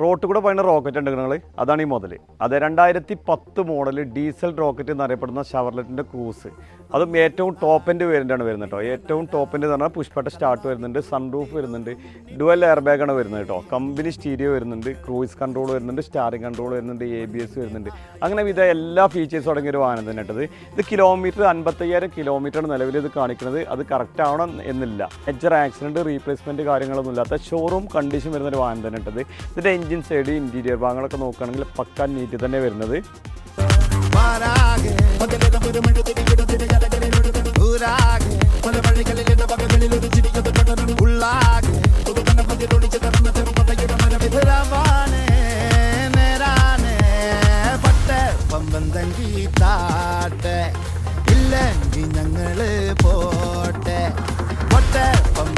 റോട്ടിൽ കൂടെ പോയ റോക്കറ്റ് ഉണ്ട് നിങ്ങൾ അതാണ് ഈ മുതൽ അത് രണ്ടായിരത്തി പത്ത് മോഡൽ ഡീസൽ റോക്കറ്റ് എന്നറിയപ്പെടുന്ന ഷവർലെറ്റിന്റെ ക്രൂസ്. അതും ഏറ്റവും ടോപ്പിന്റെ വേരിന്റാണ് വരുന്നത് കേട്ടോ. ഏറ്റവും ടോപ്പിന്റെ എന്ന് പറഞ്ഞാൽ പുഷ്പട്ട സ്റ്റാർട്ട് വരുന്നുണ്ട് സൺറൂഫ് വരുന്നുണ്ട് ഡുവൽ എയർ ബാഗാണ് വരുന്നത് കേട്ടോ. കമ്പനി സ്റ്റീരിയോ വരുന്നുണ്ട് ക്രൂയിസ് കൺട്രോൾ വരുന്നുണ്ട് സ്റ്റാറിംഗ് കൺട്രോൾ വരുന്നുണ്ട് എ ബി എസ് വരുന്നുണ്ട്. അങ്ങനെ വിധ എല്ലാ ഫീച്ചേഴ്സും അടങ്ങിയ ഒരു വാഹനം തന്നെ കേട്ടത്. ഇത് കിലോമീറ്റർ അൻപത്തയ്യായിരം കിലോമീറ്റർ നിലവിൽ ഇത് കാണിക്കുന്നത്. അത് കറക്റ്റ് ആവണം എന്നില്ല. മേജർ ആക്സിഡന്റ് റീപ്ലേസ്മെന്റ് കാര്യങ്ങളൊന്നും ഇല്ലാത്ത ഷോറൂം കണ്ടീഷൻ വരുന്ന ഒരു വാഹനം തന്നെ ഇട്ടത് ഇതിന്റെ എഞ്ചിൻ സൈഡ് ഇന്റീരിയർ ഭാഗങ്ങളൊക്കെ നോക്കുകയാണെങ്കിൽ പക്കാൻ നീറ്റ് തന്നെ വരുന്നത് ഞങ്ങൾ പോട്ടെ പൊട്ടം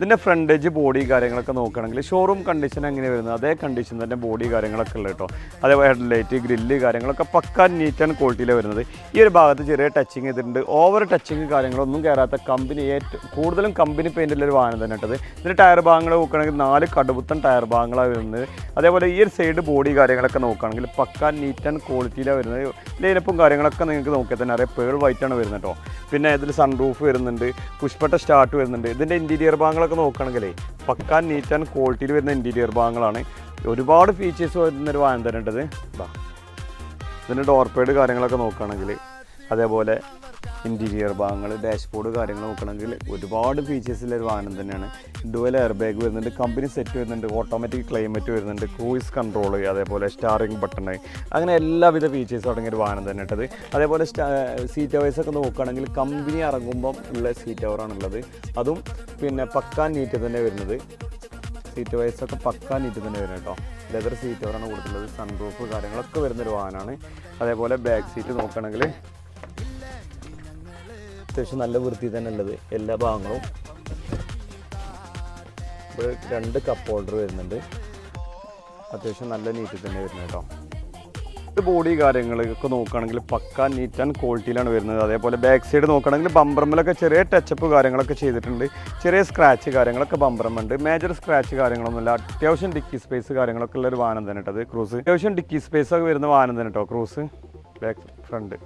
ഇതിന്റെ ഫ്രണ്ടേജ് ബോഡി കാര്യങ്ങളൊക്കെ നോക്കുകയാണെങ്കിൽ ഷോറൂം കണ്ടീഷൻ എങ്ങനെ വരുന്നത്? അതേ കണ്ടീഷൻ തന്നെ ബോഡി കാര്യങ്ങളൊക്കെ ഉള്ളത് കേട്ടോ. അതേപോലെ ഹെഡ്ലൈറ്റ് ഗ്രില്ല് കാര്യങ്ങളൊക്കെ പക്ക നീറ്റ് ആൻഡ് ക്വാളിറ്റിയിലാണ് വരുന്നത്. ഈ ഒരു ഭാഗത്ത് ചെറിയ ടച്ചിങ് ചെയ്തിട്ടുണ്ട്. ഓവർ ടച്ചിങ് കാര്യങ്ങളൊന്നും കയറാത്ത കമ്പനി ഏറ്റവും കൂടുതലും കമ്പനി പെയിന്റിലുള്ള ഒരു വാഹനം തന്നെ ഇട്ടത് ഇതിന്റെ ടയർ ഭാഗങ്ങൾ നോക്കുകയാണെങ്കിൽ നാല് കടുപുത്തൻ ടയർ ഭാഗങ്ങളാണ് വരുന്നത്. അതേപോലെ ഈ ഒരു സൈഡ് ബോഡി കാര്യങ്ങളൊക്കെ നോക്കുകയാണെങ്കിൽ പക്ക നീറ്റ് ആൻഡ് ക്വാളിറ്റിയിലാണ് വരുന്നത്. ലൈനപ്പും കാര്യങ്ങളൊക്കെ നിങ്ങൾക്ക് നോക്കിയാൽ തന്നെ അറിയാം. പേൾ വൈറ്റാണ് വരുന്നത് കേട്ടോ. പിന്നെ ഇതിൽ സൺ റൂഫ് വരുന്നുണ്ട്. പുഷ്പട്ട സ്റ്റാർട്ട് വരുന്നുണ്ട്. ഇതിന്റെ ഇന്റീരിയർ ഭാഗങ്ങളൊക്കെ നോക്കുകയാണെങ്കിലേ പക്കാ നീറ്റ് ആൻഡ് ക്വാളിറ്റിയിൽ വരുന്ന ഇന്റീരിയർ ഭാഗങ്ങളാണ്. ഒരുപാട് ഫീച്ചേഴ്സ് വരുന്നൊരു വാഹനം ഇതാ ഇതിന്റെ ഡോർ പേഡ് കാര്യങ്ങളൊക്കെ നോക്കുകയാണെങ്കിൽ അതേപോലെ ഇന്റീരിയർ ഭാഗങ്ങൾ ഡാഷ്ബോർഡ് കാര്യങ്ങൾ നോക്കണമെങ്കിൽ ഒരുപാട് ഫീച്ചേഴ്സിലെ ഒരു വാഹനം തന്നെയാണ്. ഡുവൽ എയർ ബാഗ് വരുന്നുണ്ട് കമ്പനി സെറ്റ് വരുന്നുണ്ട് ഓട്ടോമാറ്റിക് ക്ലൈമറ്റ് വരുന്നുണ്ട് ക്രൂയിസ് കൺട്രോൾ അതേപോലെ സ്റ്റാറിംഗ് ബട്ടൺ അങ്ങനെ എല്ലാവിധ ഫീച്ചേഴ്സും അടങ്ങിയ ഒരു വാഹനം തന്നെ ഇട്ടത്. അതേപോലെ സീറ്റ് വൈസൊക്കെ നോക്കുകയാണെങ്കിൽ കമ്പനി ഇറങ്ങുമ്പം ഉള്ള സീറ്റ് ഓവറാണുള്ളത് അതും പിന്നെ പക്കാൻ നീറ്റ് തന്നെ വരുന്നത്. സീറ്റ് വൈസൊക്കെ ഒക്കെ പക്കാ നീറ്റ് തന്നെ വരുന്നത് കേട്ടോ. ലെതർ സീറ്റ് കവറാണ് കൊടുത്തിട്ടുള്ളത്. സൺറൂഫ് കാര്യങ്ങളൊക്കെ വരുന്നൊരു വാഹനമാണ്. അതേപോലെ ബാക്ക് സീറ്റ് നോക്കുകയാണെങ്കിൽ അത്യാവശ്യം നല്ല വൃത്തി തന്നെ ഉള്ളത്. എല്ലാ ഭാഗങ്ങളും. രണ്ട് കപ്പ് ഹോൾഡർ വരുന്നുണ്ട്. അത്യാവശ്യം നല്ല നീറ്റിൽ തന്നെ വരുന്നത് കേട്ടോ. ബോഡി കാര്യങ്ങളൊക്കെ നോക്കുകയാണെങ്കിൽ പക്ക നീറ്റ് ആൻഡ് ക്വാളിറ്റിയിലാണ് വരുന്നത്. അതേപോലെ ബാക്ക് സൈഡ് നോക്കുകയാണെങ്കിൽ ബമ്പറമ്മിലൊക്കെ ചെറിയ ടച്ചപ്പ് കാര്യങ്ങളൊക്കെ ചെയ്തിട്ടുണ്ട്. ചെറിയ സ്ക്രാച്ച് കാര്യങ്ങളൊക്കെ ബമ്പറമുണ്ട് മേജർ സ്ക്രാച്ച് കാര്യങ്ങളൊന്നുമില്ല. അത്യാവശ്യം ഡിക്കി സ്പേസ് കാര്യങ്ങളൊക്കെ ഉള്ള ഒരു വാഹനം തന്നെ കേട്ടത് ക്രൂസ്. അത്യാവശ്യം ഡിക്കി സ്പേസ് ഒക്കെ വരുന്ന വാഹനം തന്നെ കേട്ടോ. ക്രൂസ്. ബാക്ക് ഫ്രണ്ട്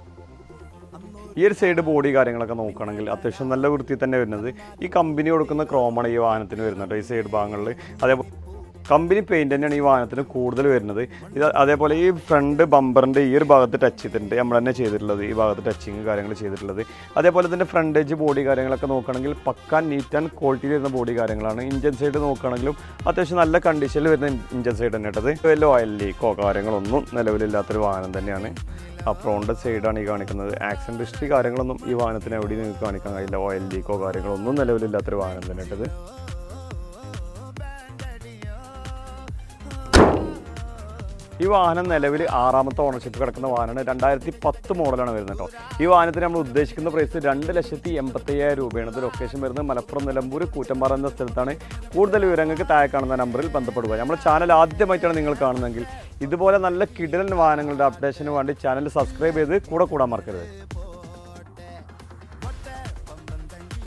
ഈ ഒരു സൈഡ് ബോഡി കാര്യങ്ങളൊക്കെ നോക്കുകയാണെങ്കിൽ അത്യാവശ്യം നല്ല വൃത്തി തന്നെ വരുന്നത്. ഈ കമ്പനി കൊടുക്കുന്ന ക്രോമാണ് ഈ വാഹനത്തിന് വരുന്നത് കേട്ടോ ഈ സൈഡ് ഭാഗങ്ങളിൽ. അതേപോലെ കമ്പനി പെയിന്റ് തന്നെയാണ് ഈ വാഹനത്തിന് കൂടുതൽ വരുന്നത്. ഇത് അതേപോലെ ഈ ഫ്രണ്ട് ബമ്പറിന്റെ ഈ ഒരു ഭാഗത്ത് ടച്ച് ചെയ്തിട്ടുണ്ട്. നമ്മൾ തന്നെ ചെയ്തിട്ടുള്ളത് ഈ ഭാഗത്ത് ടച്ചിങ് കാര്യങ്ങൾ ചെയ്തിട്ടുള്ളത്. അതേപോലെ തന്നെ ഫ്രണ്ട് എഡ്ജ് ബോഡി കാര്യങ്ങളൊക്കെ നോക്കുകയാണെങ്കിൽ പക്ക നീറ്റ് ആൻഡ് ക്വാളിറ്റിയിൽ വരുന്ന ബോഡി കാര്യങ്ങളാണ്. ഇഞ്ചൻ സൈഡ് നോക്കുകയാണെങ്കിലും അത്യാവശ്യം നല്ല കണ്ടീഷനിൽ വരുന്ന ഇഞ്ചൻ സൈഡ് തന്നെ ഇട്ടത് വലിയ ഓയിൽ ലീക്കോ കാര്യങ്ങളൊന്നും നിലവിലില്ലാത്തൊരു വാഹനം തന്നെയാണ്. ഫ്രോണ്ട് സൈഡാണ് ഈ കാണിക്കുന്നത്. ആക്സിഡന്റ് ഹിസ്റ്ററി കാര്യങ്ങളൊന്നും ഈ വാഹനത്തിന് എവിടെയും നിങ്ങൾക്ക് കാണിക്കാൻ കഴിയില്ല. ഓയിൽ ലീക്കോ കാര്യങ്ങളൊന്നും നിലവിലില്ലാത്തൊരു വാഹനം തന്നെ ഇട്ടത് ഈ വാഹനം നിലവിൽ ആറാമത്തെ ഓണർഷിപ്പ് കിടക്കുന്ന വാഹനമാണ്. രണ്ടായിരത്തി പത്ത് മോഡലാണ് വരുന്നത് കേട്ടോ ഈ വാഹനത്തിന് നമ്മൾ ഉദ്ദേശിക്കുന്ന പ്രൈസ് രണ്ട് ലക്ഷത്തി എൺപത്തയ്യായിരം രൂപയാണ്. ഇത് ലൊക്കേഷൻ വരുന്നത് മലപ്പുറം നിലമ്പൂർ കൂറ്റമ്പാറ എന്ന സ്ഥലത്താണ്. കൂടുതൽ വിവരങ്ങൾക്ക് താഴെ കാണുന്ന നമ്പറിൽ ബന്ധപ്പെടുക. നമ്മുടെ ചാനൽ ആദ്യമായിട്ടാണ് നിങ്ങൾ കാണുന്നതെങ്കിൽ ഇതുപോലെ നല്ല കിടലൻ വാഹനങ്ങളുടെ അപ്ഡേഷന് വേണ്ടി ചാനൽ സബ്സ്ക്രൈബ് ചെയ്ത് കൂടെ കൂടാൻ മറക്കരുത്.